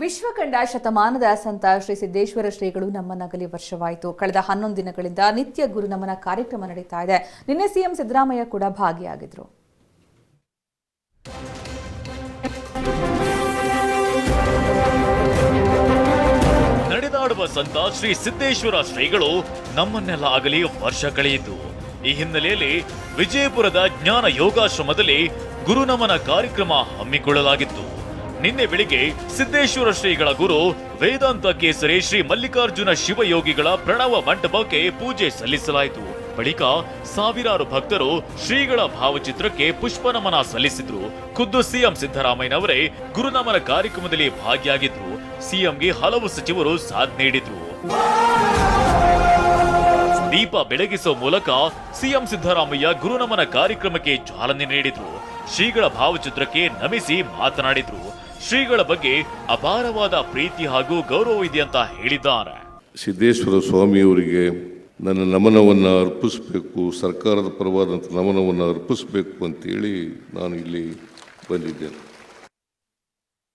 ವಿಶ್ವ ಕಂಡ ಶತಮಾನದ ಸಂತ ಶ್ರೀ ಸಿದ್ದೇಶ್ವರ ಶ್ರೀಗಳು ನಮ್ಮನಗಲಿ ವರ್ಷವಾಯಿತು. ಕಳೆದ ಹನ್ನೊಂದು ದಿನಗಳಿಂದ ನಿತ್ಯ ಗುರು ನಮನ ಕಾರ್ಯಕ್ರಮ ನಡೀತಾ ಇದೆ. ನಿನ್ನೆ ಸಿಎಂ ಸಿದ್ದರಾಮಯ್ಯ ಕೂಡ ಭಾಗಿಯಾಗಿದ್ರು. ನಡೆದಾಡುವ ಸಂತ ಶ್ರೀ ಸಿದ್ದೇಶ್ವರ ಶ್ರೀಗಳು ನಮ್ಮನ್ನೆಲ್ಲ ಆಗಲಿ ವರ್ಷ ಕಳೆಯಿತು. ಈ ಹಿನ್ನೆಲೆಯಲ್ಲಿ ವಿಜಯಪುರದ ಜ್ಞಾನ ಯೋಗಾಶ್ರಮದಲ್ಲಿ ಗುರುನಮನ ಕಾರ್ಯಕ್ರಮ ಹಮ್ಮಿಕೊಳ್ಳಲಾಗಿತ್ತು. ನಿನ್ನೆ ಬೆಳಿಗ್ಗೆ ಸಿದ್ದೇಶ್ವರ ಶ್ರೀಗಳ ಗುರು ವೇದಾಂತ ಕೇಸರಿ ಶ್ರೀ ಮಲ್ಲಿಕಾರ್ಜುನ ಶಿವಯೋಗಿಗಳ ಪ್ರಣವ ಮಂಟಪಕ್ಕೆ ಪೂಜೆ ಸಲ್ಲಿಸಲಾಯಿತು. ಬಳಿಕ ಸಾವಿರಾರು ಭಕ್ತರು ಶ್ರೀಗಳ ಭಾವಚಿತ್ರಕ್ಕೆ ಪುಷ್ಪನಮನ ಸಲ್ಲಿಸಿದ್ರು. ಖುದ್ದು ಸಿಎಂ ಸಿದ್ದರಾಮಯ್ಯನವರೇ ಗುರುನಮನ ಕಾರ್ಯಕ್ರಮದಲ್ಲಿ ಭಾಗಿಯಾಗಿದ್ರು. ಸಿಎಂಗೆ ಹಲವು ಸಚಿವರು ಸಾಥ್ ನೀಡಿದ್ರು. ದೀಪ ಬೆಳಗಿಸುವ ಮೂಲಕ ಸಿಎಂ ಸಿದ್ದರಾಮಯ್ಯ ಗುರುನಮನ ಕಾರ್ಯಕ್ರಮಕ್ಕೆ ಚಾಲನೆ ನೀಡಿದ್ರು. ಶ್ರೀಗಳ ಭಾವಚಿತ್ರಕ್ಕೆ ನಮಿಸಿ ಮಾತನಾಡಿದ್ರು. ಶ್ರೀಗಳ ಬಗ್ಗೆ ಅಪಾರವಾದ ಪ್ರೀತಿ ಹಾಗೂ ಗೌರವ ಇದೆ ಅಂತ ಹೇಳಿದ್ದಾರೆ. ಸಿದ್ದೇಶ್ವರ ಸ್ವಾಮಿಯವರಿಗೆ ನನ್ನ ನಮನವನ್ನು ಅರ್ಪಿಸಬೇಕು, ಸರ್ಕಾರದ ಪರವಾದಂಥ ನಮನವನ್ನು ಅರ್ಪಿಸಬೇಕು ಅಂತೇಳಿ ನಾನು ಇಲ್ಲಿ ಬಂದಿದ್ದೇನೆ.